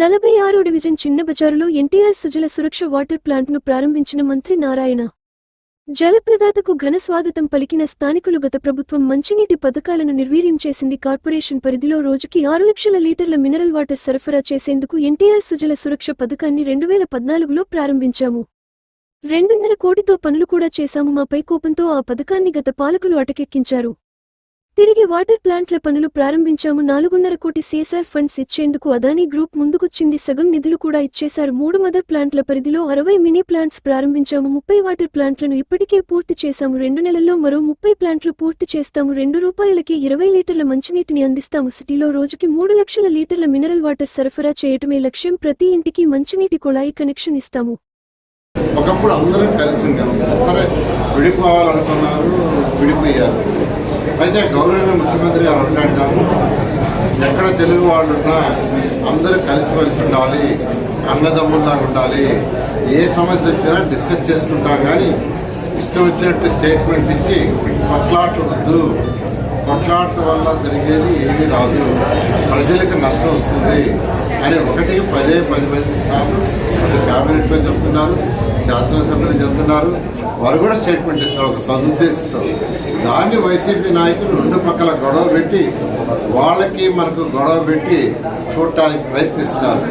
నలభై ఆరో డివిజన్ చిన్న బజారులో ఎన్టీఆర్ సుజల సురక్ష వాటర్ ప్లాంట్ను ప్రారంభించిన మంత్రి నారాయణ. జలప్రదాతకు ఘన స్వాగతం పలికిన స్థానికులు గత ప్రభుత్వం మంచినీటి పథకాలను నిర్వీర్యం చేసింది కార్పొరేషన్ పరిధిలో రోజుకి ఆరు లక్షల లీటర్ల మినరల్ వాటర్ సరఫరా చేసేందుకు ఎన్టీఆర్ సుజల సురక్ష పథకాన్ని రెండు వేల పద్నాలుగులో ప్రారంభించాము. రెండున్నర కోటితో పనులు కూడా చేశాము. మాపై కోపంతో ఆ పథకాన్ని గత పాలకులు అటకెక్కించారు. తిరిగి వాటర్ ప్లాంట్ల పనులు ప్రారంభించాము. నాలుగున్నర కోటి సీఎస్ఆర్ ఫండ్స్ ఇచ్చేందుకు అదానీ గ్రూప్ ముందుకొచ్చింది. సగం నిధులు కూడా ఇచ్చేశారు. మూడు మదర్ ప్లాంట్ల పరిధిలో అరవై మినీ ప్లాంట్స్ ప్రారంభించాము. ముప్పై వాటర్ ప్లాంట్లను ఇప్పటికే పూర్తి చేశాము. రెండు నెలల్లో మరో ముప్పై ప్లాంట్లు పూర్తి చేస్తాము. రెండు రూపాయలకి ఇరవై లీటర్ల మంచినీటిని అందిస్తాము. సిటీలో రోజుకి మూడు లక్షల లీటర్ల మినరల్ వాటర్ సరఫరా చేయటమే లక్ష్యం. ప్రతి ఇంటికి మంచినీటి కుళాయి కనెక్షన్ ఇస్తాము. ఒకప్పుడు అందరం కలిసి ఉన్నాం. సరే విడిపోవాలనుకున్నారు విడిపోయారు. అయితే గౌరవనీయ ముఖ్యమంత్రి గారు అంటాము అంటారు ఎక్కడ తెలుగు వాళ్ళు ఉన్నా అందరూ కలిసిమెలిసి ఉండాలి అన్నదమ్ముల్లాగా ఉండాలి. ఏ సమస్య వచ్చినా డిస్కస్ చేసుకుంటాం కానీ ఇష్టం వచ్చినట్టు స్టేట్మెంట్ ఇచ్చి కొట్లాట్లు వద్దు కొట్లాట్ల వల్ల జరిగేది ఏమీ రాదు. ప్రజలకు నష్టం వస్తుంది అని ఒకటి పదే పది పది చెప్తున్నారు అటు చెప్తున్నారు శాసనసభ్యులు చెప్తున్నారు వారు కూడా స్టేట్మెంట్ ఇస్తున్నారు ఒక సదుద్దేశంతో. దాన్ని వైసీపీ నాయకులు రెండు పక్కల గొడవ పెట్టి వాళ్ళకి మనకు గొడవ పెట్టి చూడటానికి ప్రయత్నిస్తున్నారు.